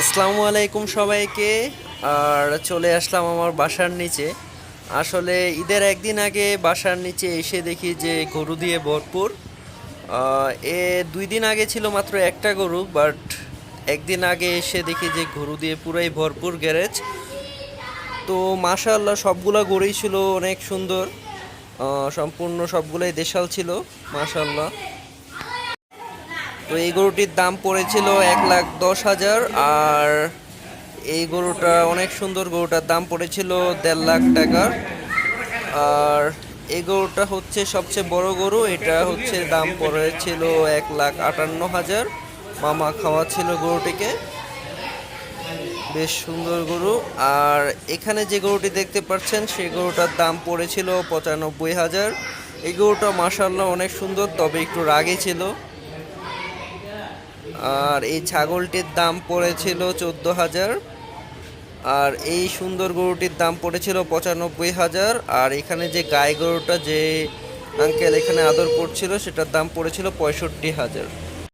আসসালামু আলাইকুম সবাইকে। আর চলে আসলাম আমার বাসার নিচে। আসলে ঈদের একদিন আগে বাসার নিচে এসে দেখি যে গরু দিয়ে ভরপুর। এ দুই দিন আগে ছিল মাত্র একটা গরু, বাট একদিন আগে এসে দেখি যে গরু দিয়ে পুরাই ভরপুর গ্যারেজ। তো মাশাআল্লাহ সবগুলা গরুই ছিল অনেক সুন্দর। সম্পূর্ণ সবগুলাই দেশাল ছিল, মাশাআল্লাহ। তো এই গরুটির দাম পড়েছিল এক লাখ দশ হাজার, আর এই গরুটা অনেক সুন্দর গরুটার দাম পড়েছিল দেড় লাখ টাকার। আর এই গরুটা হচ্ছে সবচেয়ে বড় গরু, এটা হচ্ছে দাম পড়েছিল এক লাখ আটান্ন হাজার। মামা খাওয়াচ্ছিল গরুটিকে। বেশ সুন্দর গরু। আর এখানে যে গরুটি দেখতে পাচ্ছেন, সেই গরুটার দাম পড়েছিল পঁচানব্বই হাজার। এই গরুটা মাসাল্লাহ অনেক সুন্দর, তবে একটু রাগে ছিল। আর এই ছাগলটির দাম পড়েছিল চোদ্দ হাজার। আর এই সুন্দর গরুটির দাম পড়েছিল পঁচানব্বই হাজার। আর এখানে যে গায়ে গরুটা যে আঙ্কেল এখানে আদর করছিল, সেটার দাম পড়েছিল পঁয়ষট্টি হাজার।